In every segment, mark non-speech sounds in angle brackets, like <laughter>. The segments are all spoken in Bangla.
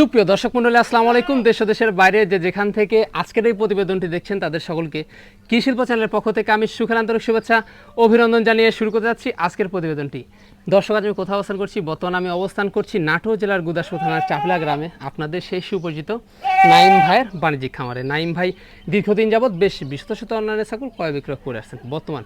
সুপ্রিয় দর্শক মন্ডলী আসসালামু আলাইকুম। দেশ দেশের বাইরে যে যেখান থেকে আজকের এই প্রতিবেদনটি দেখছেন, তাদের সকলকে কৃষি শিল্প চ্যানেলের পক্ষ থেকে আমি সুখের আন্তরিক শুভেচ্ছা, অভিনন্দন জানিয়ে শুরু করতে যাচ্ছি আজকের প্রতিবেদনটি। দর্শক, আজ আমি কোথাও অবস্থান করছি, বর্তমানে আমি অবস্থান করছি নাটোর জেলার গুদাসপুর থানার চাপলা গ্রামে। আপনাদের সেই সুপরিচিত নাইম ভাইয়ের বাণিজ্যিক খামারে। নাইম ভাই দীর্ঘদিন যাবৎ বেশ বিশত শত অন্যান্য ছাগল ক্রয় বিক্রয় করে আসছেন। বর্তমান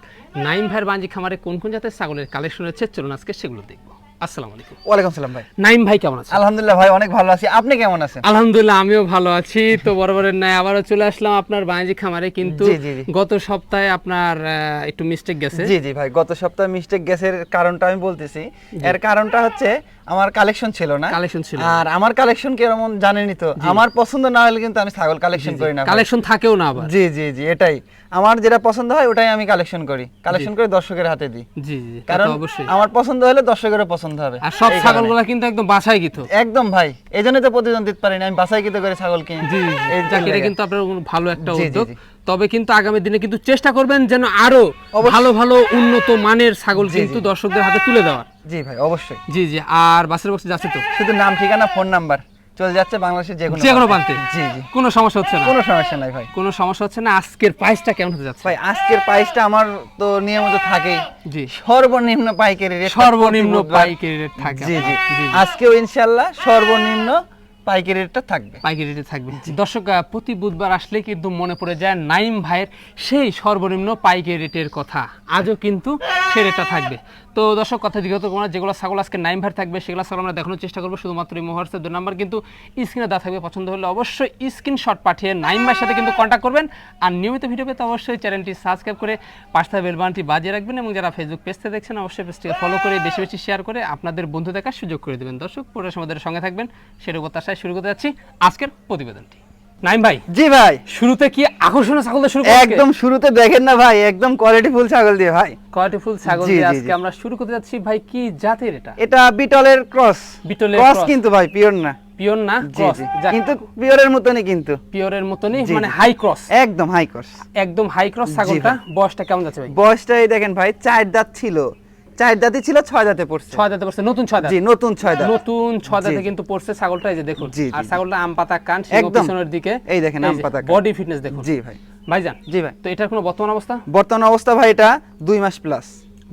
নাইম ভাইয়ের বাণিজ্যিক খামারে কোন কোন জাতের ছাগলের কালেকশন হচ্ছে চলুন আজকে সেগুলো দেখব। আসসালামু আলাইকুম। ওয়ালাইকুম সালাম ভাই। নাইম ভাই কেমন আছেন? আলহামদুলিল্লাহ ভাই অনেক ভালো আছি। আপনি কেমন আছেন? আলহামদুলিল্লাহ আমিও ভালো আছি। তো বরাবরের ন্যায় আবারও চলে আসলাম আপনার বাণিজ্যিক খামারে কিন্তু। গত সপ্তাহে আপনার একটু মিস্টেক গেছে। জি জি ভাই গত সপ্তাহে মিস্টেক গেছে কারণটা আমি বলতেছি। এর কারণটা হচ্ছে আমার কালেকশন ছিল না। কালেকশন ছিল আর আমার কালেকশন কেমন জানেনই তো। আমার পছন্দ না হলে কিন্তু আমি ছাগল কালেকশন করি না কালেকশন থাকেও না আবার। জি জি জি এটাই। আমার যেটা পছন্দ হয় ওটাই আমি কালেকশন করি। কালেকশন করে দর্শকের হাতে দিই। জি জি কারণ অবশ্যই। আমার পছন্দ হলে দর্শকেরও পছন্দ হবে। আর সব। ছাগলগুলা কিন্তু একদম বাসায় গিত একদম ভাই। এই জন্যই তো প্রতিদিন দিতে পারি না। আমি বাছাই কিতে করে ছাগল কিনি। জি এই এটা কিন্তু আপনার ভালো একটা জি, জি, উদ্যোগ। জি। তবে কিন্তু আগামী দিনে কিন্তু চেষ্টা করবেন যেন আরও ভালো ভালো উন্নত মানের ছাগল কিন্তু দর্শকদের হাতে তুলে দেওয়ার। জি ভাই অবশ্যই। জি জি। আর বাসের বক্সে যাচ্ছে তো? শুধু নাম ঠিকানা ফোন নাম্বার। চলে যাচ্ছে বাংলাদেশের যে কোনো যে কোনো প্রান্তে। জি জি। কোনো সমস্যা হচ্ছে না। কোনো সমস্যা নাই ভাই। কোনো সমস্যা হচ্ছে না। আজকের প্রাইসটা কেমন হতে যাচ্ছে? ভাই আজকের প্রাইসটা আমার তো নিয়মিত থাকেই। জি। সর্বনিম্ন পাইকারি রেট সর্বনিম্ন পাইকারি রেট থাকে। জি জি। জি, জি। আজকেও ইনশাআল্লাহ সর্বনিম্ন পাইকারি রেটটা থাকবে। পাইকারি রেটে থাকবে। দর্শক প্রতি বুধবার আসলে কিন্তু মনে পড়ে যায় নাইম ভাইয়ের সেই সর্বনিম্ন পাইকারি রেটের কথা। আজও কিন্তু সে রেটটা থাকবে। তো দর্শক, কথা জিজ্ঞাসা করব যেগুলো ছাগল আজকে নাইম ভাইয়ের থাকবে, সেগুলো ছাগল আমরা দেখানোর চেষ্টা করব। শুধুমাত্র এই হোয়াটসঅ্যাপ দু নাম্বার কিন্তু স্ক্রিনে দেওয়া থাকবে। পছন্দ হলে অবশ্যই স্ক্রিনশট পাঠিয়ে নাইম ভাইয়ের সাথে কিন্তু কন্ট্যাক্ট করবেন। আর নিয়মিত ভিডিও পেতে অবশ্যই চ্যানেলটি সাবস্ক্রাইব করে পাঁচটা বেলবানটি বাজিয়ে রাখবেন এবং যারা ফেসবুক পেজ থেকে দেখছেন, অবশ্যই পেজটিকে ফলো করে বেশি বেশি শেয়ার করে আপনাদের বন্ধু দেখার সুযোগ করে দেবেন। দর্শক, পুরো আমাদের সঙ্গে থাকবেন। সেটা প্রত্যাশায় শুরু করতে যাচ্ছি। আজকের প্রতিবেদনটি। নাইম ভাই জি ভাই। শুরুতে কি আকর্ষণীয় ছাগল দিয়ে শুরু একদম শুরুতে দেখেন না ভাই একদম কোয়ালিটি ফুল ছাগল দিয়ে ভাই। কোয়ালিটি ফুল ছাগল দিয়ে আজকে আমরা শুরু করতে যাচ্ছি ভাই কি জাতের এটা? এটা বিটলের ক্রস। বিটলের ক্রস কিন্তু ভাই পিওর না। পিওর না ক্রস। কিন্তু পিওরের মতনই কিন্তু। পিওরের মতনই মানে হাই ক্রস একদম হাই ক্রস একদম হাই ক্রস ছাগলটা। বয়সটা কেমন যাচ্ছে ভাই? বয়সটা এই দেখেন ভাই চার দাঁত ছিল। চার দাঁতই ছিল ছয় দাঁতে পড়ছে। ছয় দাঁতে পড়ছে নতুন ছয় দাঁত। জি নতুন ছয় দাঁত। নতুন ছয় দাঁতে কিন্তু পড়ছে ছাগলটা এই যে দেখুন। আর ছাগলটা আম পাতা কান। পিছনের দিকে। এই দেখেন আম পাতা বডি ফিটনেস দেখুন। জি ভাই। ভাইজান জি ভাই। তো এটার কোনো বর্তমান অবস্থা? বর্তমান অবস্থা ভাই এটা দুই মাস প্লাস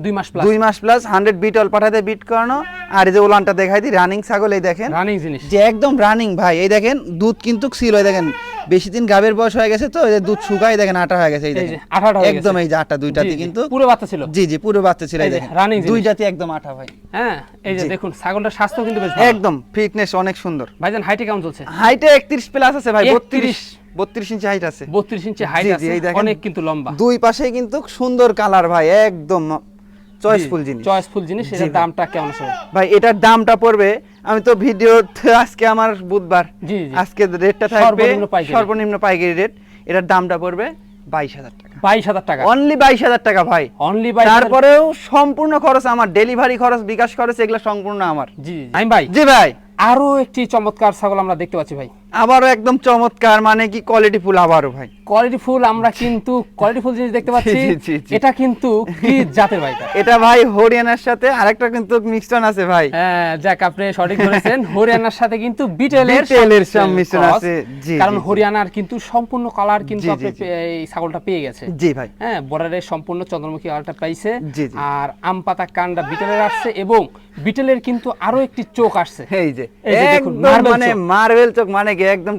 দুই মাস প্লাস দুই মাস প্লাস হান্ড্রেড বিট অল পাঠাতে বিট করানো। আর এই যে ওলানটা দেখাই দিই রানিং ছাগল এই দেখেন। রানিং জিনিস। যে একদম রানিং ভাই এই দেখেন দুধ কিন্তু ছিল এই দেখেন বেশি দিন গাবের বয়স হয়ে গেছে তো দুধ শুকায় দেখেন আটা হয়ে গেছে এই দেখেন। হয়ে একদম এই যে আটা দুইটাতে কিন্তু পুরো বাচ্চা ছিল। জি জি পুরো বাচ্চা ছিল এই দেখেন। দুই জাতি একদম আটা ভাই। হ্যাঁ এই যে দেখুন ছাগলটার স্বাস্থ্য কিন্তু বেশ। একদম ফিটনেস অনেক সুন্দর। ভাইজান হাইটে কেমন চলছে? হাইটে একত্রিশ প্লাস আছে ভাই 31 বত্রিশ বত্রিশ ইঞ্চি হাইট আছে। বত্রিশ ইঞ্চি হাইট আছে অনেক কিন্তু লম্বা। দুই পাশে কিন্তু সুন্দর কালার ভাই একদম চয়েসফুল জিনিস। চয়েসফুল জিনিস এটার দামটা কেমন আছে ভাই? এটার দামটা পড়বে আমি তো ভিডিও আজকে আমার বুধবার। আজকে রেটটা থাকবে সর্বনিম্ন পাইকারি। রেট এটার দামটা পড়বে বাইশ হাজার টাকা। বাইশ হাজার টাকা। অনলি বাইশ হাজার টাকা ভাই। অনলি বাইশ তারপরেও সম্পূর্ণ খরচ আমার ডেলিভারি খরচ বিকাশ খরচ এগুলো সম্পূর্ণ আমার। জি জি। আমি ভাই জি ভাই। আরও একটি চমৎকার ছাগল আমরা দেখতে পাচ্ছি ভাই। আবারও একদম চমৎকার মানে কি কোয়ালিটি ফুল আবারও ভাই। কোয়ালিটি ফুল আমরা কিন্তু কোয়ালিটি ফুল জিনিস দেখতে পাচ্ছি। এটা কিন্তু কি জাতের ভাই এটা? ভাই হরিয়ানার সাথে আরেকটা কিন্তু মিক্সড আছে ভাই। হ্যাঁ যাক আপনি সঠিক ধরেছেন হরিয়ানার সাথে কিন্তু বিটেলের বিটেলের সংমিশ্রণ আছে, জি, কারণ। হরিয়ানার কিন্তু সম্পূর্ণ কালার কিন্তু আপনি এই ছাগলটা পেয়ে গেছে। জি ভাই। হ্যাঁ বর্ডারের সম্পূর্ণ চন্দ্রমুখী কালারটা পাইছে। আর আম পাতা কান্ডা বিটেলের আসছে এবং বিটেলের কিন্তু আরও একটি চোখ আসছে। এই যে এই দেখুন, একদম মানে মার্বেল চোখ মানে কি একদম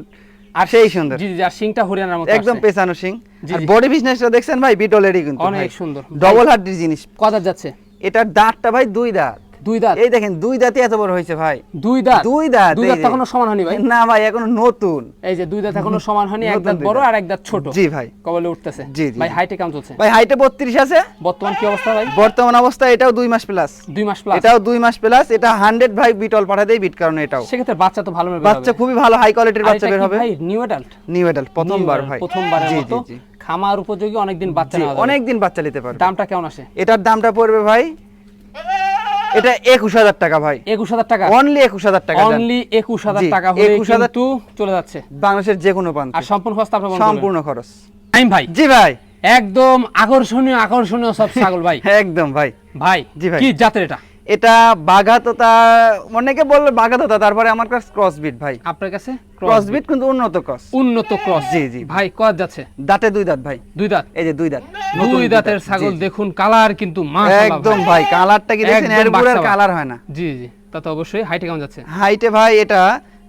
আর সেই সুন্দর। জি জি আর সিংটা হরিয়ানার মতো একদম পেছানো সিং। আর বডি বিজনেসটা দেখছেন ভাই বিটলেরই কিন্তু অনেক সুন্দর। ডবল হার্ডের জিনিস। কত যাচ্ছে? এটার দাঁতটা ভাই দুই দাঁত। দুই দাঁত। এই দেখেন দুই দাঁতে এত বড় হয়েছে ভাই। দুই দাঁত? দুই দাঁত দুই দাঁত এখনও সমান হয়নি ভাই? না ভাই এখনও নতুন। এই যে দুই দাঁত এখনও সমান হয়নি এক দাঁত বড় আর এক দাঁত ছোট। জি ভাই। কবলে উঠতেছে। জি, ভাই হাইটে কেমন চলছে? ভাই হাইটে বত্রিশ আছে। বর্তমান কি অবস্থা ভাই? বর্তমান অবস্থা এটাও দুই মাস প্লাস দুই মাস প্লাস এটাও দুই মাস প্লাস এটা হান্ড্রেড ভাই বিটল পাঠা দেয় বিট কারণে এটাও। সেক্ষেত্রে বাচ্চা তো ভালো বের বাচ্চা খুবই ভালো হাই কোয়ালিটির বাচ্চা বের হবে। ভাই নিউ অ্যাডাল্ট নিউ এডাল প্রথমবার ভাই। প্রথমবারের জি, মতো। খামার উপযোগী অনেকদিন বাচ্চা। অনেকদিন বাচ্চা নিতে পারবে। দামটা কেমন আসে? এটার দামটা পড়বে ভাই এটা একুশ হাজার টাকা ভাই। একুশ হাজার টাকা। অনলি একুশ হাজার টাকা। অনলি একুশ হাজার টাকা একুশ হাজার টু চলে যাচ্ছে। বাংলাদেশের যে কোনো প্রান্ত। আর সম্পূর্ণ খরচ আপনার সম্পূর্ণ খরচ। টাইম ভাই। জি ভাই। একদম আকর্ষণীয় আকর্ষণীয় সব ছাগল ভাই। একদম ভাই। ভাই জি ভাই। কি জাতের এটা? এটা বাঘাততা অনেকে বলবে বাঘাততা তারপরে আমার কাছে ক্রসবিট ভাই। আপনার কাছে? ক্রসবিট কিন্তু উন্নত ক্রস উন্নত ক্রস জি, জি। ভাই কত যাচ্ছে? দাঁতে দুই দাঁত ভাই। দুই দাঁত? এই যে দুই দাঁত। দুই দাঁতের ছাগল দেখুন কালার কিন্তু মাশাআল্লাহ একদম ভাই। কালারটা কি দেখেন এর কালার হয় না। জি জি তা তো অবশ্যই হাইটে কেমন যাচ্ছে? হাইটে ভাই এটা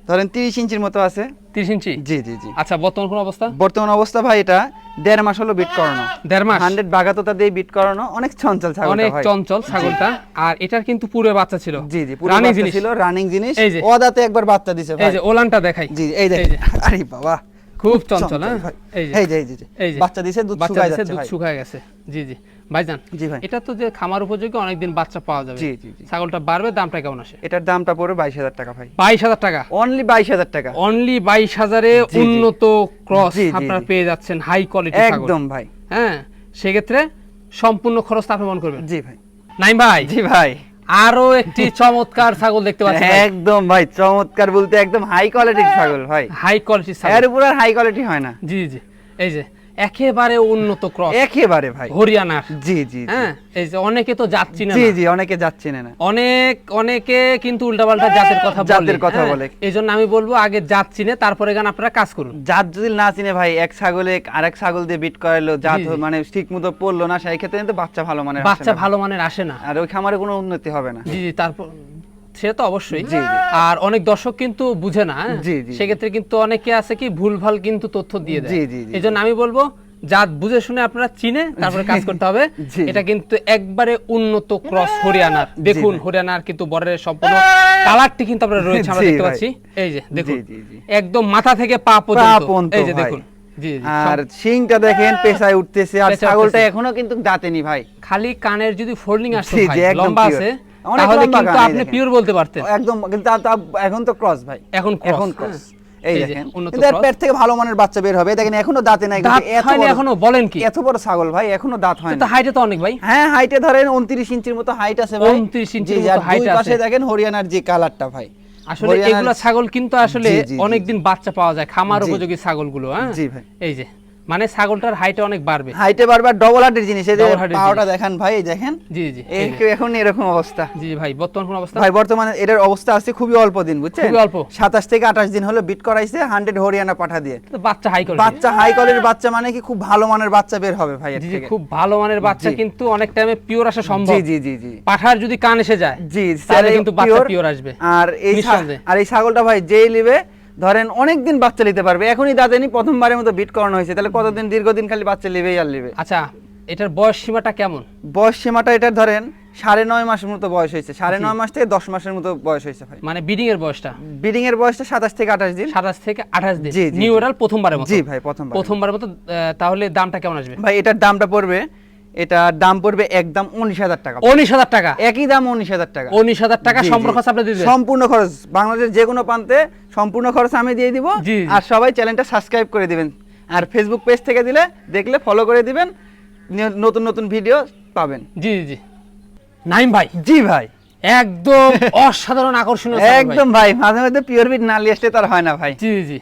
ধরেন তিরিশ ইঞ্চির মতো আছে। 30 ইঞ্চি? জি জি জি। আচ্ছা বর্তমান কোন অবস্থা? বর্তমান অবস্থা ভাই এটা দেড় মাস হলো বিট করানো। দেড় মাস? হান্ড্রেড বাঘাততা দিয়ে বিট করানো অনেক চঞ্চল ছাগল অনেক চঞ্চল ছাগলটা। আর এটার কিন্তু পুরো বাচ্চা ছিল। জি জি পুরো বাচ্চা জিনিস। ছিল রানিং জিনিস। ওদাতে। একবার বাচ্চা দিছে এই যে ওলানটা দেখাই। জি এই এই দেখেন আরে বাবা। খুব চঞ্চল হ্যাঁ? এই যে। এই যে বাচ্চা দিছে দুধ শুকায় যাচ্ছে দুধ শুকায় গেছে। জি জি। ভাইজান জি ভাই। এটা তো যে খামার উপযোগী অনেকদিন বাচ্চা পাওয়া যাবে। জি, জি। ছাগলটা বাড়বে দামটা কেমন আসে? এটার দামটা পড়বে বাইশ হাজার টাকা ভাই। বাইশ হাজার টাকা? অনলি বাইশ হাজার টাকা। অনলি বাইশ হাজারে উন্নত ক্রস আপনারা পেয়ে যাচ্ছেন হাই কোয়ালিটি একদম ভাই। হ্যাঁ সেক্ষেত্রে সম্পূর্ণ খরচ আপনি মনে করবেন। জি ভাই। নাইম ভাই। জি ভাই। আরও একটি চমৎকার ছাগল দেখতে পাচ্ছি একদম ভাই চমৎকার বলতে একদম হাই কোয়ালিটির ছাগল ভাই। হাই কোয়ালিটির ছাগল। এর উপর আর হাই কোয়ালিটি হয় না। জি জি। এই যে একেবারে উন্নত ক্রস। একেবারে ভাই। হরিয়ানা। জি জি। হ্যাঁ এই যে অনেকে তো যাচ্ছি না জি জি অনেকে যাচ্ছে না অনেক অনেকে কিন্তু উল্টাপাল্টা জাতের কথা বলে জাতের কথা হ্যাঁ? বলে। এই জন্য আমি বলব আগে জাত চিনে তারপরে গান আপনারা কাজ করুন। জাত যদি না চিনে ভাই এক ছাগলে আরেক ছাগল দিয়ে বিট করাইলো জাত। মানে ঠিক মতো পড়ল না সেই ক্ষেত্রে কিন্তু বাচ্চা ভালো মানে বাচ্চা ভালো মানের আসে না। আর ওই খামারে কোনো উন্নতি হবে না। জি জি তারপর সে তো অবশ্যই। আর অনেক দর্শক কিন্তু বুঝে না হ্যাঁ? সেক্ষেত্রে কিন্তু অনেকে আছে কি ভুলভাল কিন্তু তথ্য দিয়ে দেয়। এই জন্য আমি বলব জাত বুঝে শুনে আপনারা চিনে তারপরে কাজ করতে হবে। এটা কিন্তু একবারে উন্নত ক্রস হরিয়ানার। দেখুন হরিয়ানার কিন্তু বরের সম্পূর্ণ কালারটি কিন্তু আপনারা রয়েছে আমরা দেখতে পাচ্ছি। এই যে দেখুন। একদম মাথা থেকে পা পর্যন্ত। এই যে দেখুন। আর শিংটা দেখেন পেশায় উঠতেছে। আর ছাগলটা এখনও কিন্তু দাঁতেনি ভাই। খালি কানের যদি ফোল্ডিং একদম লম্বা আছে। তাহলে কিন্তু আপনি পিওর বলতে পারতেন। একদম কিন্তু এখন তো ক্রস ভাই। এখন এখন হ্যাঁ। ক্রস এই এই দেখেন। পেট থেকে ভালো মানের বাচ্চা বের হবে। দেখেন এখনও দাঁতে নাই এখনও বলেন কি? এত বড় ছাগল ভাই এখনও দাঁত হয় না হাইটে তো অনেক ভাই। হ্যাঁ হাইটে ধরেন উনত্রিশ ইঞ্চির মতো হাইট আছে ভাই। 29 ইঞ্চির মতো দুই আছে। পাশে দেখেন হরিয়ানার যে কালারটা ভাই। আসলে এগুলা ছাগল কিন্তু আসলে অনেকদিন বাচ্চা পাওয়া যায় খামার উপযোগী ছাগলগুলো হ্যাঁ। এই যে। মানে ছাগলটার হাইটে অনেক বাড়বে। হাইটে বারবার ডবল হার্টের জিনিস এই যে পাওয়াটা দেখান ভাই এই দেখেন। জি জি এখন এরকম অবস্থা। জি ভাই বর্তমান কোন অবস্থা? ভাই বর্তমানে এটার অবস্থা আছে খুবই অল্প দিন বুঝছেন? খুবই অল্প। সাতাশ থেকে আঠাশ দিন হলো বিট করাইছে হান্ড্রেড হরিয়ানা পাঠা দিয়ে। বাচ্চা হাই করে বাচ্চা হাই কোয়ালিটির বাচ্চা মানে কি খুব ভালো মানের বাচ্চা বের হবে ভাই জি জি খুব ভালো মানের বাচ্চা কিন্তু অনেক টাইমে পিওর আসা সম্ভব। জি জি জি জি। পাঠার যদি কান এসে যায় জি তাহলে কিন্তু বাচ্চা পিওর আসবে। আর এই আর এই ছাগলটা ভাই যেই নিবে ধরেন অনেক দিন বাচ্চা নিতে পারবে। এখনই দাঁতেনি প্রথমবারের মতো বিট করানো হয়েছে। তাহলে কতদিন দীর্ঘদিন খালি বাচ্চা লিবেই আর লিবে আচ্ছা এটার বয়স সীমাটা কেমন? বয়স সীমাটা এটা ধরেন সাড়ে নয় মাসের মতো বয়স হয়েছে। সাড়ে নয় মাস থেকে দশ মাসের মতো বয়স হয়েছে ভাই। মানে বিডিং এর বয়সটা? ব্রিডিং এর বয়সটা সাতাশ থেকে আঠাশ দিন। সাতাশ থেকে আঠাশ দিন। জি, জি, নিউ প্রথমবারের মতো? জি ভাই প্রথমবার প্রথমবারের মতো তাহলে দামটা কেমন আসবে? ভাই এটার দামটা পড়বে এটার দাম পড়বে একদম উনিশ হাজার টাকা। উনিশ হাজার টাকা? একই দাম উনিশ হাজার টাকা। উনিশ হাজার টাকা জি। খরচ আপনি দিয়ে সম্পূর্ণ খরচ। বাংলাদেশের যে কোনো প্রান্তে সম্পূর্ণ খরচ আমি দিয়ে দিব। আর সবাই চ্যানেলটা সাবস্ক্রাইব করে দিবেন। আর ফেসবুক পেজ থেকে দিলে দেখলে ফলো করে দিবেন। নতুন নতুন ভিডিও পাবেন। জি জি, জি। নাইম ভাই। জি ভাই। একদম অসাধারণ আকর্ষণীয় একদম ভাই মাঝে মাঝে পিওর বিট না লিয়ে আসলে তার হয় না ভাই জি জি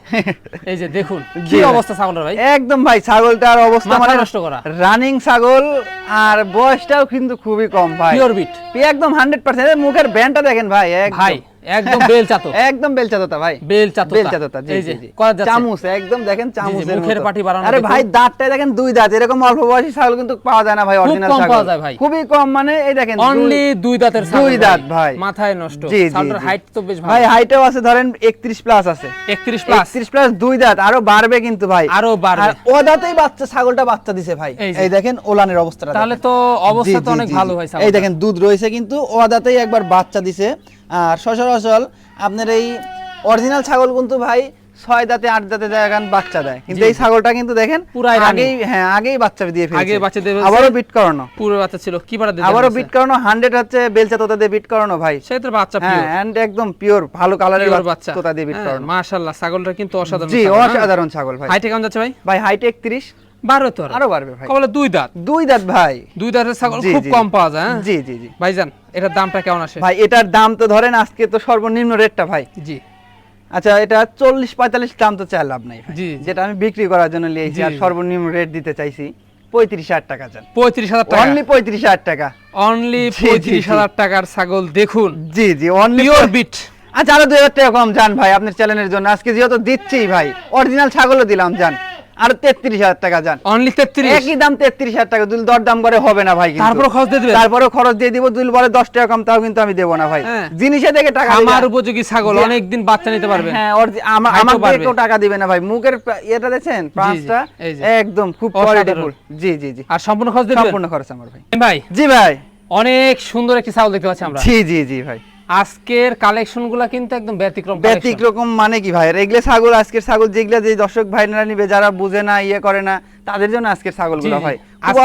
এই যে দেখুন <laughs> কি। অবস্থা ছাগলের ভাই একদম ভাই ছাগলটার অবস্থা মানে নষ্ট করা। রানিং ছাগল আর বয়সটাও কিন্তু খুবই কম ভাই পিওর বিট একদম হান্ড্রেড পার্সেন্ট মুখের ব্যান্ডটা দেখেন ভাই। ভাই একদম বেল চাতো <laughs> একদম বেলচাতোতা ভাই। বেল চাতোতা। বেলচাতোতা জি জি জি। চামচ একদম দেখেন চামচের মুখের পাটি বাড়ানো আরে ভাই দাঁতটাই দেখেন দুই দাঁত এরকম অল্প বয়সী ছাগল কিন্তু পাওয়া যায় না ভাই অরিজিনাল ছাগল পাওয়া যায় ভাই। খুবই কম মানে এই দেখেন অনলি দুই দাঁতের ছাগল দুই দাঁত ভাই। মাথায় নষ্ট। জি। হাইট তো বেশ ভাই হাইটও আছে ধরেন 31 প্লাস আছে। 31 প্লাস 31 প্লাস দুই দাঁত আরও বাড়বে কিন্তু ভাই। আরও বাড়বে। ও দাঁতেই বাচ্চা ছাগলটা বাচ্চা দিছে ভাই। এই দেখেন ওলানের অবস্থাটা তাহলে তো অবস্থা তো অনেক ভালো। হয় এই দেখেন দুধ রয়েছে কিন্তু ও দাঁতেই একবার বাচ্চা দিছে। আর সচরাচর আপনার এই অরিজিনাল ছাগল কিন্তু ভাই ছয় দাঁতে আট দাঁতে দেখেন বাচ্চা দেয়। কিন্তু এই ছাগলটা কিন্তু দেখেন পুরাই আগেই হ্যাঁ আগেই বাচ্চা দিয়ে ফেলছে। আগে বাচ্চা দিয়ে। আবারও বিট করানো। পুরো বাচ্চা ছিল কি পাড়া দিতে আবারও বিট করানো 100 হচ্ছে বেলচা তোতা দিয়ে বিট করানো ভাই। সেই তো বাচ্চা হ্যাঁ পিওর এন্ড একদম পিওর ভালো কালারের বাচ্চা তোতা দিয়ে বিট করানো। মাশাআল্লাহ ছাগলটা কিন্তু অসাধারণ জি ছাগল, হ্যাঁ? অসাধারণ ছাগল ভাই। হাইটে কেমন যাচ্ছে ভাই? ভাই হাইট 31 বারো তো আরও বাড়বে ভাই। কবলে দুই দাঁত। দুই দাঁত ভাই। দুই দাঁতের ছাগল খুব কম পাওয়া যায়? জি জি জি। ভাইজান এটার দামটা কেমন আসে? ভাই এটার দাম তো ধরেন আজকে তো সর্বনিম্ন রেটটা ভাই। জি। আচ্ছা এটা চল্লিশ পঁয়তাল্লিশ দাম তো চাই লাভ নাই জি, জি। যেটা আমি বিক্রি করার জন্য নিয়েছি আর সর্বনিম্ন রেট দিতে চাইছি পঁয়ত্রিশ হাজার টাকা চান পঁয়ত্রিশ হাজার টাকা। অনলি পঁয়ত্রিশ হাজার টাকা। অনলি পঁয়ত্রিশ হাজার টাকার ছাগল দেখুন। জি জি অনলি বিট আচ্ছা আরও দুই হাজার টাকা কম যান ভাই আপনার চ্যানেলের জন্য। আজকে যেহেতু দিচ্ছি ভাই অরিজিনাল ছাগলও দিলাম যান। আর তেত্রিশ হাজার টাকা যান। অনলি তেত্রিশ? একই দাম তেত্রিশ হাজার টাকা দুল দর দাম করে হবে না ভাই। তারপরে খরচ দিয়ে দিবেন? তারপরে খরচ দিয়ে দিব দুল বলে দশ টাকা কম তাও কিন্তু আমি দেবো না ভাই। হ্যাঁ। জিনিসে দেখে টাকা আমার উপযোগী ছাগল অনেকদিন বাচ্চা নিতে পারবে। হ্যাঁ আমার বাড়বে। কেউ টাকা দিবে না ভাই। মুখের ইয়েটা দেখছেন? পাঁচটা একদম খুব কোয়ালিটিফুল জি জি জি। আর সম্পূর্ণ খরচ দিবেন? সম্পূর্ণ খরচ আমার ভাই। ভাই। জি ভাই। অনেক সুন্দর একটি ছাগল দেখতে পাচ্ছি আমরা। জি জি জি ভাই। আজকের কালেকশনগুলা কিন্তু একদম ব্যতিক্রম ব্যতিক্রম মানে কি ভাই? এগুলো ছাগল আজকের ছাগল যেগুলা যে দর্শক ভাইরা নিবে যারা বুঝে না ইয়ে করে না তাদের জন্য আজকের ছাগলগুলো। ভাই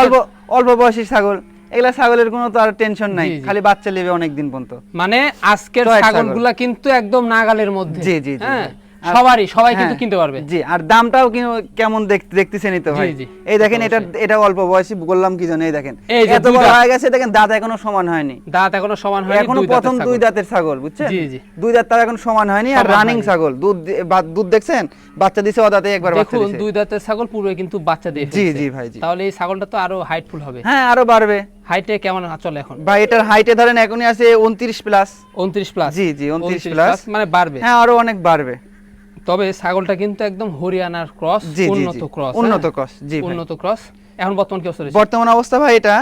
অল্প অল্প বয়সী ছাগল। এগুলা ছাগলের কোনো তো আর টেনশন নাই। খালি বাচ্চা নেবে অনেকদিন পর্যন্ত। মানে আজকের। ছাগলগুলা কিন্তু একদম নাগালের মধ্যে। জি, জি, হ্যাঁ? সবারই সবাই কিন্তু হ্যাঁ, কিনতে পারবে। জি আর দামটাও কিন্তু কেমন দেখতে দেখতেছেনই তো ভাই। এই দেখেন এটা এটা অল্প বয়সী বললাম কি জন্য এই দেখেন। এত বড় হয়ে গেছে দেখেন দাঁত এখনও সমান হয়নি। দাঁত এখনও সমান হয়নি এখনও প্রথম। দুই দাঁতের ছাগল বুঝছেন? জি, জি। দুই দাঁত তার এখন সমান হয়নি আর রানিং ছাগল। দুধ দুধ দেখছেন? বাচ্চা দিছে ও দাঁতে একবার বাচ্চা দিছে। দুই দাঁতের ছাগল পুরো কিন্তু বাচ্চা দিয়ে জি, জি ভাই, জি। তাহলে এই ছাগলটা তো আরও হাইটফুল হবে। হ্যাঁ আরও বাড়বে। হাইটে কেমন চলে এখন? ভাই এটার হাইটে ধরেন এখনই আছে উনত্রিশ প্লাস 29 প্লাস জি, জি, 29 plus। মানে বাড়বে। হ্যাঁ আরও অনেক বাড়বে। তবে ছাগলটা কিন্তু একদম হরিয়ানার ক্রস। উন্নত ক্রস উন্নত cross, জি উন্নত ক্রস। এখন বর্তমান কি অবস্থা বর্তমান অবস্থা ভাই এটা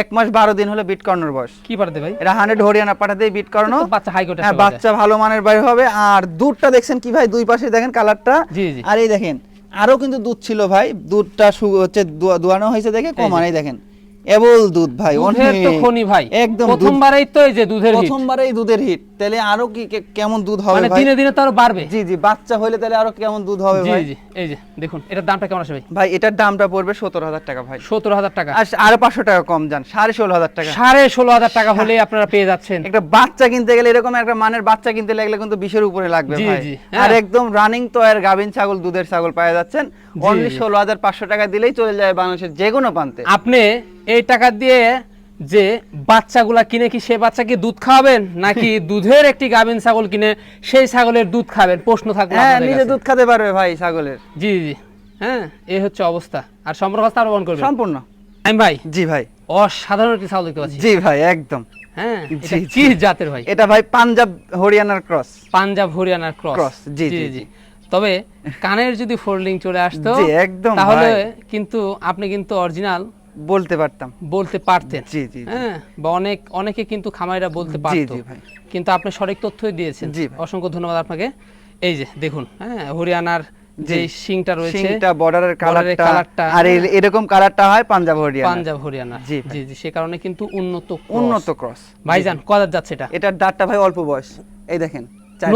এক মাস বারো দিন হলো বিট করানোর বয়স। কি পারতে ভাই? এটা হান্ড্রেড হরিয়ানা পাঠাতেই বিট করানো। বাচ্চা হাই কোটে হ্যাঁ বাচ্চা ভালো মানের বাইরে হবে। আর দুধটা দেখছেন কি ভাই? দুই পাশে দেখেন কালারটা জি, জি। আর এই দেখেন আরও কিন্তু দুধ ছিল ভাই। দুধটা হচ্ছে দোয়ানো হয়েছে দেখে এই কমান এই দেখেন এবল দুধ ভাই অনেক। খনি ভাই। একদম প্রথমবারেই তো এই যে দুধের হিট প্রথমবারেই দুধের হিট তাহলে আরও কি কেমন দুধ হবে মানে দিনে দিনে তো আরও বাড়বে? জি জি বাচ্চা হইলে তাহলে আরও কেমন দুধ হবে ভাই? জি জি এই যে দেখুন এটার দামটা কেমন আসে ভাই? ভাই এটার দামটা পড়বে সতেরো হাজার টাকা ভাই। সতেরো হাজার টাকা। আর আরও পাঁচশো টাকা কম যান সাড়ে ষোলো হাজার টাকা। সাড়ে ষোলো হাজার টাকা হলে আপনারা পেয়ে যাচ্ছেন। একটা বাচ্চা কিনতে গেলে এরকম একটা মানের বাচ্চা কিনতে লাগলে কিন্তু বিশের উপরে লাগবে ভাই। জি, আর হ্যাঁ। একদম রানিং তো আর গাভিন ছাগল দুধের ছাগল পাওয়া যাচ্ছেন। অনলি জি। ষোলো হাজার পাঁচশো টাকা দিলেই চলে যায় বাংলাদেশের যে কোনো প্রান্তে। আপনি এই টাকা দিয়ে যে বাচ্চাগুলা কিনে কি সে বাচ্চাকে দুধ খাওয়াবেন? নাকি <laughs> দুধের একটি গাভিন ছাগল কিনে সেই ছাগলের দুধ খাবেন? প্রশ্ন থাকবে হ্যাঁ নিজে দুধ খেতে পারবে ভাই ছাগলের। জি জি হ্যাঁ এই হচ্ছে অবস্থা। আর সম্পর্ক হস্তে আরও বহন করবেন? সম্পূর্ণ। আমি ভাই জি ভাই। অসাধারণ একটি ছাগল দেখতে পাচ্ছি। জি ভাই একদম। হ্যাঁ কি জাতের ভাই? এটা ভাই পাঞ্জাব হরিয়ানার ক্রস। পাঞ্জাব হরিয়ানার ক্রস। জি, জি, জি। তবে কানের যদি ফোল্ডিং চলে আসতো তাহলে কিন্তু আপনি কিন্তু অরিজিনাল বলতে পারতাম। বলতে পারতেন। জি, জি। হ্যাঁ বা অনেক অনেকে কিন্তু খামারিরা বলতে পারতো জি, ভাই। কিন্তু আপনি সঠিক তথ্যই দিয়েছেন। জি, অসংখ্য ধন্যবাদ আপনাকে। এই যে দেখুন হ্যাঁ হরিয়ানার যে। শিংটা রয়েছে সিংটা বর্ডারের কালারটা আর হ্যাঁ। এরকম কালারটা হয় পাঞ্জাব হরিয়ানা পাঞ্জাব হরিয়ানা জি, জি জি সে কারণে কিন্তু উন্নত উন্নত ক্রস ভাইজান কদার যাচ্ছে এটা? এটার দাঁতটা ভাই অল্প বয়স। এই দেখেন।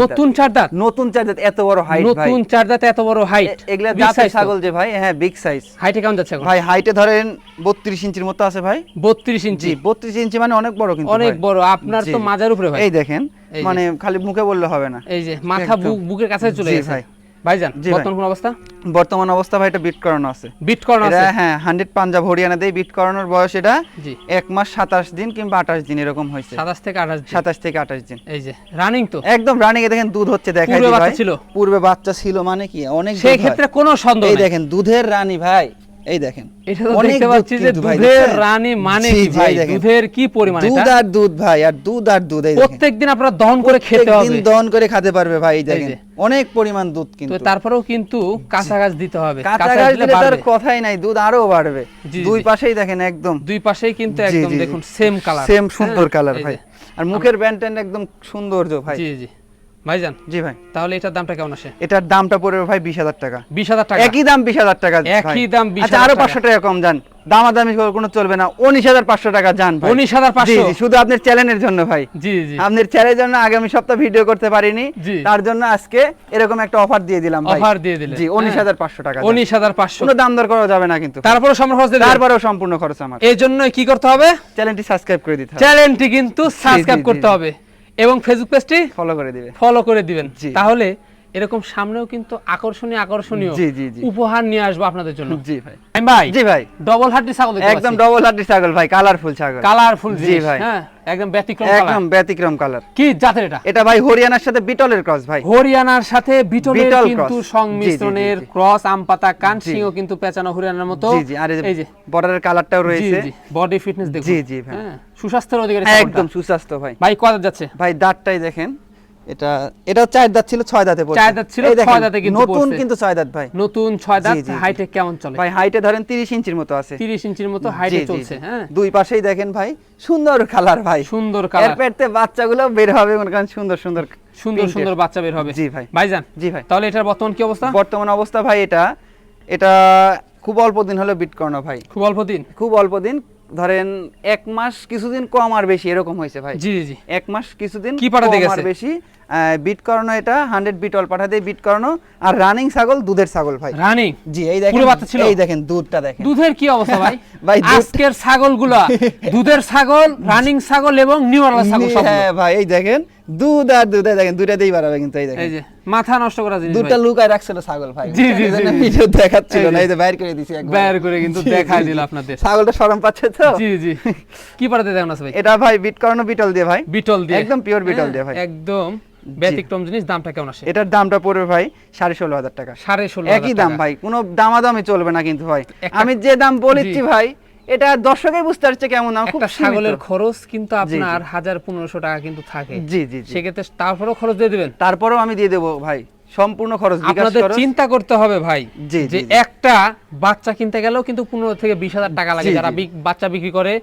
নতুন চার নতুন চার এত বড় হাইট নতুন চার এত বড় হাইট এগুলা জাতের ছাগল যে ভাই হ্যাঁ বিগ সাইজ হাইটে কেমন যাচ্ছে ভাই হাইটে ধরেন বত্রিশ ইঞ্চির মতো আছে ভাই। বত্রিশ জি ইঞ্চি বত্রিশ ইঞ্চি মানে অনেক বড় কিন্তু অনেক বড় আপনার তো। মাজার উপরে ভাই। এই দেখেন মানে খালি মুখে বললে হবে না। এই যে মাথা বুক বুকের কাছে চলে গেছে। ভাই। ভাইজান বর্তমান কোন অবস্থা? বর্তমান অবস্থা ভাই এটা বিট করানো আছে। বিট করানো আছে? হ্যাঁ হান্ড্রেড পাঞ্জাব হরিয়ানা দেই বিট করানোর বয়স এটা এক মাস সাতাশ দিন কিংবা আঠাশ দিন এরকম হয়েছে। সাতাশ থেকে আঠাশ দিন। সাতাশ থেকে আঠাশ দিন। এই যে রানিং তো? একদম রানিং এ দেখেন দুধ হচ্ছে দেখাই পূর্বে দিই বাচ্চা ভাই। ছিল? পূর্বে বাচ্চা ছিল মানে কি? অনেক সেই ক্ষেত্রে কোনো সন্দেহ এই দেখেন দুধের রানী ভাই। এই দেখেন এটা তো অনেক দেখতে দুধ পাচ্ছি যে কিন্তু দুধের রানী মানে কি ভাই? দুধের কি পরিমাণ দুধ আর দুধ ভাই আর দুধ আর দুধ এই প্রত্যেকদিন আপনারা দহন করে খেতে প্রত্যেকদিন দহন করে খেতে পারবে ভাই এই দেখেন। অনেক পরিমাণ দুধ কিন্তু। তারপরেও কিন্তু কাঁচা গাছ দিতে হবে। কাঁচা কাঁচা গাছ দিলে দিলে তার কথাই নাই দুধ আরও বাড়বে। দুই পাশেই দেখেন একদম। দুই পাশেই কিন্তু একদম। দেখুন সেম কালার সেম সুন্দর কালার ভাই। হ্যাঁ, আর মুখের ব্যান্ড একদম সৌন্দর্য ভাই। জি জি। ভাইজান জি ভাই। তাহলে এটার দামটা কেমন আসে? এটার দামটা পড়বে ভাই বিশ হাজার টাকা। বিশ হাজার টাকা? একই দাম বিশ হাজার টাকা একই দাম 20,000 আচ্ছা আরও পাঁচশো টাকা কম যান। দামাদামি কোনো চলবে না। উনিশ হাজার পাঁচশো টাকা যান 19,500 জি, জি, শুধু আপনার চ্যানেলের জন্য ভাই। জি জি। আপনার চ্যানেলের জন্য আগামী সপ্তাহ ভিডিও করতে পারিনি। তার জন্য আজকে এরকম একটা অফার দিয়ে দিলাম অফার দিয়ে দিলেন। জি উনিশ হাজার পাঁচশো টাকা উনিশ হাজার পাঁচশো। কোনো দাম দর করা যাবে না কিন্তু। তারপরে সম্ভব হচ্ছে তারপরেও সম্পূর্ণ খরচ আমার। এই জন্য কি করতে হবে? চ্যানেলটি সাবস্ক্রাইব করে দিতে হবে। চ্যানেলটি কিন্তু সাবস্ক্রাইব করতে হবে। এবং ফেসবুক পেজটি ফলো করে দিবেন। ফলো করে দিবেন। তাহলে এরকম সামনেও কিন্তু আকর্ষণীয় আকর্ষণীয়। উপহার নিয়ে আসব আপনাদের জন্য। জি ভাই। আমি ভাই? জি ভাই। ডবল হাড্ডি ছাগল একদম ডবল হাড্ডি ছাগল ভাই কালারফুল ছাগল। কালারফুল জি ভাই। হ্যাঁ? একদম ব্যতিক্রম কালার একদম ব্যতিক্রম কালার কি জাতের এটা? এটা ভাই হরিয়ানার সাথে বিটলের ক্রস ভাই। হরিয়ানার সাথে বিটলের কিন্তু সংমিশ্রণের। ক্রস আম পাতা কান জি। কিন্তু পেঁচানো হরিয়ানার মতো। জি জি আর এই যে বর্ডারের কালারটাও রয়েছে। জি বডি ফিটনেস দেখুন। জি, জি ভাই। হ্যাঁ, সুস্বাস্থ্যের অধিকারী একদম একদম সুস্বাস্থ্য ভাই। ভাই কত যাচ্ছে? ভাই দাঁতটাই দেখেন। এটা এটাও চার দাঁত ছিল ছয় দাঁতে পড়ছে। চার দাঁত ছিল, ছয় দাঁতে কিন্তু নতুন কিন্তু ছয় দাঁত ভাই। নতুন ছয় দাঁত। হাইটে কেমন চলে? ভাই হাইটে ধরেন 30 ইঞ্চির মতো আছে। তিরিশ ইঞ্চির মতো হাইটে চলছে হ্যাঁ। দুই পাশেই দেখেন ভাই সুন্দর কালার ভাই। সুন্দর এর কালার পেটতে বাচ্চাগুলো বের হবে মনে করেন সুন্দর সুন্দর সুন্দর সুন্দর বাচ্চা বের হবে। জি ভাই। ভাইজান জি ভাই। তাহলে এটার বর্তমান কি অবস্থা? বর্তমান অবস্থা ভাই এটা এটা খুব অল্প দিন হলো বিট করানো ভাই। খুব অল্প দিন? খুব অল্প দিন ধরেন এক মাস কিছুদিন কম আর বেশি এরকম হয়েছে ভাই জি জি এক মাস কিছুদিন কি পাঠাতে দিয়ে গেছে? বেশি বিট করানো এটা হান্ড্রেড বিট অল পাঠাতে বিট করানো। আর রানিং ছাগল দুধের ছাগল ভাই। রানিং জি এই দেখেন পুরো বাচ্চা ছিল? এই দেখেন দুধটা দেখেন। দুধের কি অবস্থা ভাই? <laughs> ভাই, আজকের ছাগলগুলা দুধের ছাগল রানিং ছাগল এবং নিউ ছাগল সবগুলো। হ্যাঁ ভাই এই দেখেন দুধ আর দুধ দেখেন দুইটাতেই বাড়াবে কিন্তু এই দেখেন। এই যে মাথা নষ্ট করা জিনিস দুধটা লুকায় রাখছিল ছাগল ভাই। জি, জি। ভিডিও দেখাচ্ছিল না এই যে বাইর করে দিছি একবার। বের করে কিন্তু দেখাই দিল আপনাদের। ছাগলটা শরম পাচ্ছে তো? জি জি। কি পাঠাতে দেখুন আছে ভাই? এটা ভাই বিট করানো বিটল দিয়ে ভাই। বিটল দিয়ে। একদম pure বিটল হ্যাঁ, দিয়ে ভাই। একদম। ব্যতিক্রম জিনিস দামটা কেমন আসে? এটার দামটা পড়বে ভাই সাড়ে ষোলো হাজার টাকা। সাড়ে ষোলো একই দাম ভাই কোনো দামাদামি চলবে না কিন্তু ভাই। আমি যে দাম বলেছি ভাই এটা দর্শকই বুঝতে পারছে কেমন দাম খুব ছাগলের খরচ কিন্তু। আপনার হাজার পনেরোশো টাকা কিন্তু থাকে। জি জি জি। সেক্ষেত্রে তারপরেও খরচ দিয়ে দেবেন? তারপরেও আমি দিয়ে দেবো ভাই। সম্পূর্ণ খরচ আপনাদের চিন্তা করতে হবে ভাই যে। একটা বাচ্চা কিনতে গেলেও কিন্তু পনেরো থেকে বিশ হাজার টাকা লাগে। যারা বাচ্চা বিক্রি করে।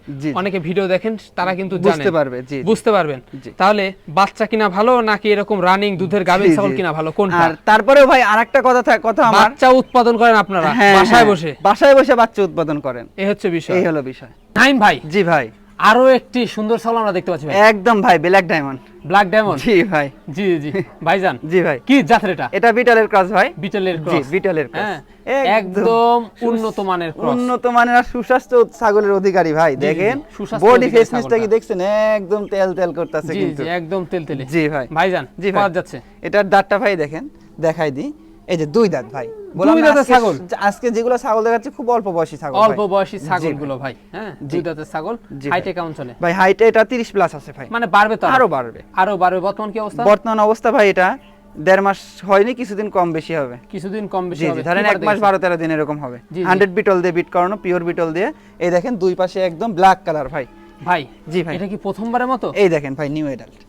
অনেকে ভিডিও দেখেন তারা কিন্তু বুঝতে পারবে। বুঝতে পারবেন। তাহলে বাচ্চা কিনা ভালো নাকি এরকম রানিং দুধের গাভীর ছাগল কিনা ভালো? কোনটা? আর তারপরেও ভাই আরেকটা কথা থাক কথা আমার। বাচ্চা উৎপাদন করেন আপনারা হ্যাঁ, বাসায় হ্যাঁ, বসে। বাসায় বসে বাচ্চা উৎপাদন করেন। এই হচ্ছে বিষয়। এই হলো বিষয়। নাইম ভাই জি ভাই। আরও একটি সুন্দর ছাগল আমরা দেখতে পাচ্ছি ভাই। একদম ভাই ব্ল্যাক ডায়মন্ড ব্ল্যাক ডায়মন্ড জি ভাই। জি জি ভাইজান <laughs> জি ভাই। কি জাতের এটা? এটা বিটলের ক্রস ভাই। বিটলের জি ক্রস বিটলের ক্রস হ্যাঁ একদম উন্নত মানের ক্রস উন্নত মানের আর সুস্বাস্থ্য ছাগলের অধিকারী ভাই দেখেন? জি, বডি ফেসনেসটা কি দেখছেন? একদম তেল তেল করতেছে জি কিন্তু। জি একদম তেলতেলে জি ভাই। ভাইজান জি জি ভাই। পাওয়া যাচ্ছে। এটার দাঁতটা ভাই দেখেন দেখাই দিই। এই যে দুই দাঁত ভাই দুই দাঁতের ছাগল? আজকে যেগুলো ছাগল দেখাচ্ছে খুব অল্প বয়সী ছাগল অল্প বয়সী জি ছাগলগুলো ভাই। হ্যাঁ? দুই দাঁতের ছাগল হাইটে কেমন চলে? ভাই হাইটে এটা 30 প্লাস আছে ভাই। মানে বাড়বে তো আরও বাড়বে। আরও বাড়বে। বর্তমান কি অবস্থা? বর্তমান অবস্থা ভাই এটা দেড় মাস হয়নি কিছুদিন কম বেশি হবে। কিছুদিন কম বেশি হবে। ধরেন এক মাস? বারো তেরো দিন এরকম হবে। হান্ড্রেড বিটল দিয়ে বিট করানো পিওর বিটল দিয়ে। এই দেখেন দুই পাশে একদম ব্ল্যাক কালার ভাই। ভাই জি ভাই। এটা কি প্রথমবারের মতো? এই দেখেন ভাই নিউ এডাল্ট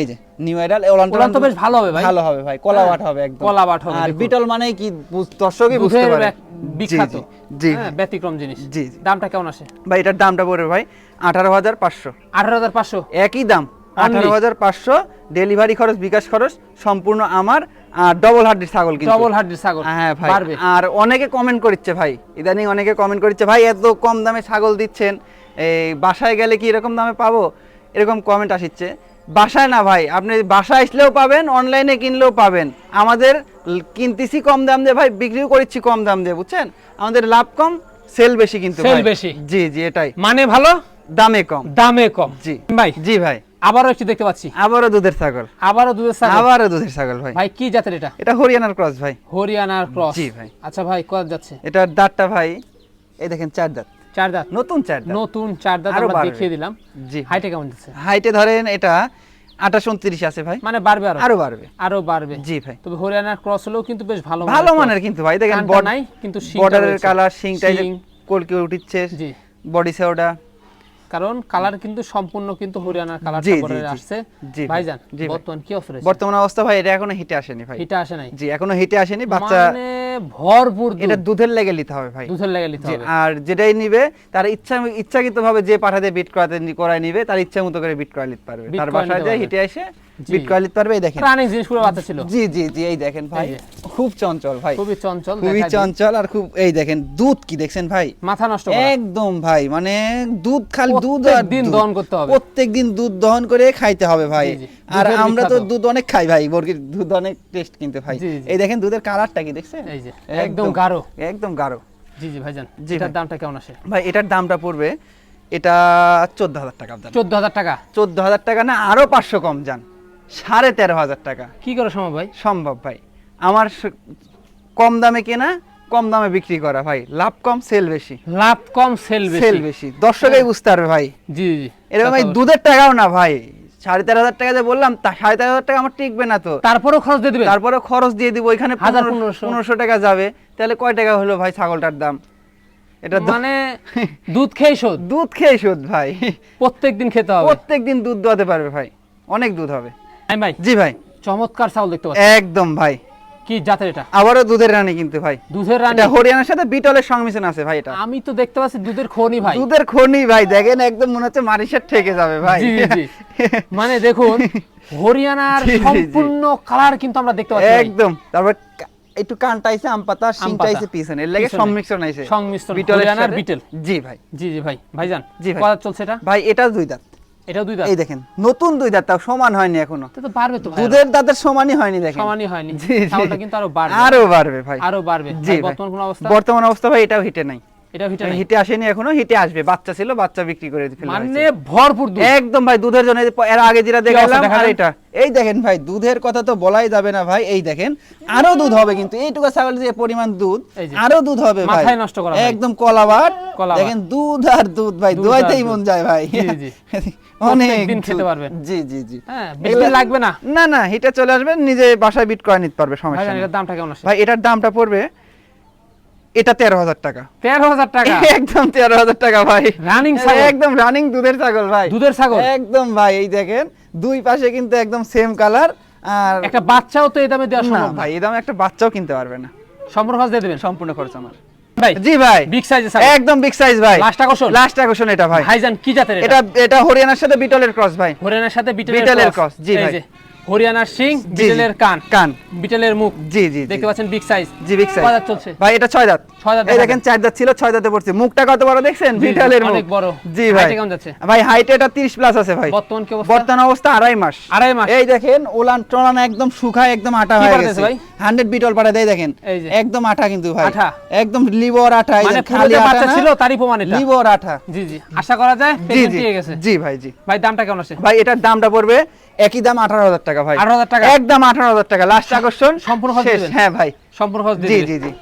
এই যে নিউ ওলান তো বেশ ভালো হবে ভাই। ভালো হবে ভাই কলা হ্যাঁ, বাট হবে একদম। কলা বাট হবে, আর বিটল মানে কি দর্শকই বুঝতে পারে। বিখ্যাত। জি, হ্যাঁ ব্যতিক্রম জিনিস। জি। দামটা কেমন আসে? ভাই এটার দামটা পড়বে ভাই আঠারো হাজার পাঁচশো। আঠারো হাজার পাঁচশো? একই দাম আঠারো হাজার পাঁচশো ডেলিভারি খরচ বিকাশ খরচ সম্পূর্ণ আমার আর ডবল হার্ডির ছাগল কিন্তু। ডবল হার্ডির ছাগল হ্যাঁ ভাই আর অনেকে কমেন্ট করছে ভাই ইদানিং অনেকে কমেন্ট করছে ভাই এত কম দামে ছাগল দিচ্ছেন এই বাসায় গেলে কি এরকম দামে পাবো? এরকম কমেন্ট আসছে বাসায় না ভাই আপনি বাসায় আসলেও পাবেন অনলাইনে কিনলেও পাবেন। আমাদের কিনতেছি কম দাম দিয়ে ভাই বিক্রিও করছি কম দাম দিয়ে বুঝছেন? আমাদের লাভ কম সেল বেশি কিন্তু ভাই। বেশি। জি জি এটাই। মানে ভালো? দামে কম। দামে কম। জি। ভাই জি ভাই। আবারও একটি দেখতে পাচ্ছি। আবারও দুধের ছাগল। আবারও দুধের ছাগল? আবারও দুধের ছাগল ভাই। ভাই কি জাতের এটা? এটা হরিয়ানার ক্রস ভাই। হরিয়ানার ক্রস। জি ভাই। আচ্ছা ভাই কত যাচ্ছে? এটার দাঁতটা ভাই এই দেখেন চার দাঁত। চার দাঁত নতুন চার দাঁত নতুন চার দাঁত আমরা দেখিয়ে দিলাম। জি। হাইটে কেমন যাচ্ছে হাইটে ধরেন এটা আঠাশ উনত্রিশ আছে ভাই। মানে বাড়বে আরও? আরও বাড়বে। আরও বাড়বে। জি ভাই। তবে হরিয়ানার ক্রস হলেও কিন্তু বেশ ভালো ভালো মানের কিন্তু ভাই। দেখেন বড- নাই কিন্তু বর্ডারের কালার কলকে উঠিচ্ছে। জি। বডি সেওটা কারণ কালার কিন্তু সম্পূর্ণ কিন্তু হরিয়ানার কালার। আসছে। জি ভাইজান বর্তমান কি অফার আছে বর্তমান অবস্থা ভাই এটা এখনও হিটে আসেনি ভাই। এটা আসে নাই। জি এখনও হিটে আসেনি। বাচ্চা মানে ভরপুর। এটা দুধের লেগে নিতে হবে ভাই। দুধের লেগে নিতে হবে। আর যেটাই নিবে তার ইচ্ছা যে পাঠাতে বিট করাতে করায় নিবে তার ইচ্ছা মতো করে বিট করাই নিতে পারবে। তার বাসায় নিতে যে পারবে। হিটে এসে বিট করাই নিতে পারবে এই দেখেন। প্রাণী জিনিসগুলো বাচ্চা ছিল। জি জি জি এই দেখেন ভাই। খুব চঞ্চল ভাই। খুবই চঞ্চল খুবই চঞ্চল আর খুব এই দেখেন দুধ কি দেখছেন ভাই? মাথা নষ্ট একদম ভাই মানে দুধ খালি দুধ আর দুধ। দহন করতে হবে। প্রত্যেকদিন দুধ দহন করে খাইতে হবে ভাই। আর আমরা তো দুধ অনেক খাই ভাই মুরগির দুধ অনেক টেস্ট কিন্তু ভাই। এই দেখেন দুধের কালারটা কি দেখছেন? এই যে, একদম গাঢ়। একদম গাঢ়। জি জি ভাইজান জি এটার দামটা কেমন আসে? ভাই এটার দামটা পড়বে এটা চোদ্দ হাজার টাকা চোদ্দ হাজার টাকা? চোদ্দ হাজার টাকা না আরও পাঁচশো কম যান সাড়ে তেরো হাজার টাকা। কি করে সম্ভব ভাই? সম্ভব ভাই। আমার কম দামে কেনা কম দামে বিক্রি করা ভাই। লাভ কম সেল বেশি। লাভ কম সেল সেল বেশি। বেশি। দর্শকই বুঝতে পারবে ভাই। জি জি এরকম ভাই দুধের টাকাও না ভাই। সাড়ে তেরো হাজার টাকা যে বললাম তা সাড়ে তেরো হাজার টাকা আমার টিকবে না তো। তারপরেও খরচ দিয়ে দিবে তারপরে খরচ দিয়ে দিব। ওইখানে হাজার পনেরো- পনেরোশো। টাকা যাবে। তাহলে কয় টাকা হলো ভাই ছাগলটার দাম? এটা মানে দুধ খেয়ে শোধ। দুধ খেয়ে শোধ ভাই। প্রত্যেক দিন খেতে হবে। প্রত্যেক দিন দুধ দোয়াতে পারবে ভাই। অনেক দুধ হবে। ভাই। জি ভাই। চমৎকার ছাগল দেখতে পাচ্ছি। একদম ভাই। কি জাতের এটা? আবারও দুধের রানী কিন্তু ভাই। দুধের রানী? এটা হরিয়ানার সাথে বিটলের সংমিশ্রণ আছে ভাই এটা। আমি তো দেখতে পাচ্ছি দুধের খনি ভাই। দুধের খনি ভাই দেখেন একদম মনে হচ্ছে ঠেকে যাবে ভাই। জি, জি। মানে দেখুন <laughs> হরিয়ানার। সম্পূর্ণ কালার কিন্তু আমরা দেখতে পাচ্ছি একদম। তারপর একটু কানটা আইছে আম পাতা পাতা। পিছনে। এর লাগে সংমিশ্রণ আইছে সংমিশ্রণ, বিটলের হরিয়ানার বিটল। জি ভাই। জি জি ভাই। ভাইজান জি ভাই। কত চলছে এটা? ভাই এটা দুই দাঁত। এটাও দুই দাঁত? এই দেখেন নতুন দুই দাঁত তাও সমান হয়নি এখনও। তো পারবে তো ভাই দুধের দাঁতের সমানই হয়নি দেখেন। সমানই হয়নি। জি। কিন্তু আরও বাড়বে। আরও বাড়বে ভাই। আরও বাড়বে। বর্তমান কোন অবস্থা? বর্তমান অবস্থা ভাই এটাও হিটে নাই। এটা নাই। হিটে আসেনি এখনও হিটে আসবে। বাচ্চা ছিল বাচ্চা বিক্রি করে মানে ভরপুর দুধ। একদম ভাই দুধের জন্য এর আগে যেটা দেখালাম আর এটা। এই দেখেন ভাই দুধের কথা তো বলাই যাবে না ভাই এই দেখেন। আরও দুধ হবে কিন্তু এইটুকু ছাগল যে পরিমাণ দুধ আরও দুধ হবে ভাই। মাথায় নষ্ট করা একদম কলাবাট। দেখেন দুধ আর দুধ ভাই দোয়াইতেই মন যায় ভাই। <laughs> অনেক প্রত্যেকদিন খেতে। পারবেন। জি জি জি। হ্যাঁ লাগবে না। না না হিটে চলে আসবেন নিজে বাসায় বিট করে নিতে পারবে সমস্যা নেই। এটার দামটা কেমন আসে ভাই এটার দামটা পড়বে এটা তেরো হাজার টাকা। তেরো হাজার টাকা? <laughs> একদম তেরো হাজার টাকা ভাই। ছাগল। একদম রানিং দুধের ছাগল ভাই। দুধের ছাগল? একদম ভাই এই দেখেন দুই পাশে কিন্তু একদম সেম কালার আর একটা বাচ্চাও তো এই দামে দেওয়া সম্ভব ভাই এই দামে একটা বাচ্চাও কিনতে পারবে না। সম্পূর্ণ খরচ দিয়ে দেবেন? সম্পূর্ণ খরচ আমার। ভাই জি ভাই। বিগ সাইজের একদম বিগ সাইজ ভাই। লাস্ট আকর্ষণ? লাস্ট আকর্ষণ এটা ভাই। ভাইজান কি জাতের এটা? এটা হরিয়ানার সাথে বিটলের ক্রস ভাই। হরিয়ানার সাথে বিটলের ক্রস জি ভাই। হরিয়ানার সিং। বিটেলের কান। কান। বিটেলের মুখ। জি জি। দেখতে পাচ্ছেন বিগ সাইজ জি বিগ সাইজ দাঁত চলছে? ভাই এটা ছয় দাঁত। ছয় দাঁত এই দেখেন চার দাঁত ছিল ছয় দাঁতে পড়ছে। মুখটা কত বড় দেখছেন? জি, মুখ অনেক বড়। জি ভাই। কেমন যাচ্ছে? ভাই হাইটে এটা 30 প্লাস আছে ভাই। বর্তমান কি অবস্থা? বর্তমান অবস্থা আড়াই মাস। আড়াই মাস। এই দেখেন ওলান টলান একদম শুকায় একদম আটা হয়ে গেছে। ভাই? 100 বিটল পাঠা দেয় দেখেন। একদম আটা কিন্তু ভাই। আঠা? একদম লিভার আটা মানে খালি আটা ছিল তারই প্রমাণ এটা। লিভার আটা জি জি। আশা করা যায় পেয়ে গেছে। জি ভাই জি। ভাই দামটা কেমন আছে? ভাই এটার দামটা পড়বে একই দাম আঠারো হাজার টাকা ভাই। 18,000 টাকা? একদম আঠারো হাজার টাকা। লাস্ট <laughs> আকর্ষণ সম্পূর্ণ শেষ। হ্যাঁ ভাই। সম্পূর্ণ জি জি জি।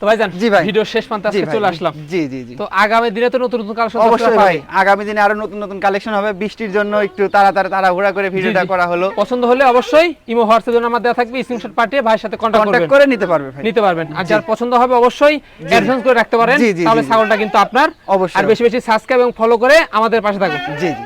তো ভাইজান জি ভাই। ভিডিও শেষ প্রান্তে আজকে চলে আসলাম। জি জি জি। তো আগামী দিনে তো নতুন নতুন কালেকশন অবশ্যই ভাই। আগামী দিনে আরও নতুন নতুন কালেকশন হবে। বৃষ্টির জন্য একটু তাড়াতাড়ি তাড়াহুড়া করে ভিডিওটা করা হলো। পছন্দ হলে অবশ্যই ইমো হোয়াটসঅ্যাপ দেওয়া থাকবে স্ক্রিনশট পাঠিয়ে ভাইয়ের সাথে কন্ট্যাক্ট করবেন। করে নিতে পারবে ভাই। নিতে পারবেন। আর যার পছন্দ হবে অবশ্যই অ্যাডভান্স করে রাখতে পারেন তাহলে। ছাগলটা কিন্তু আপনার। অবশ্যই। আর বেশি বেশি সাবস্ক্রাইব এবং ফলো করে আমাদের পাশে থাকুন। জি জি।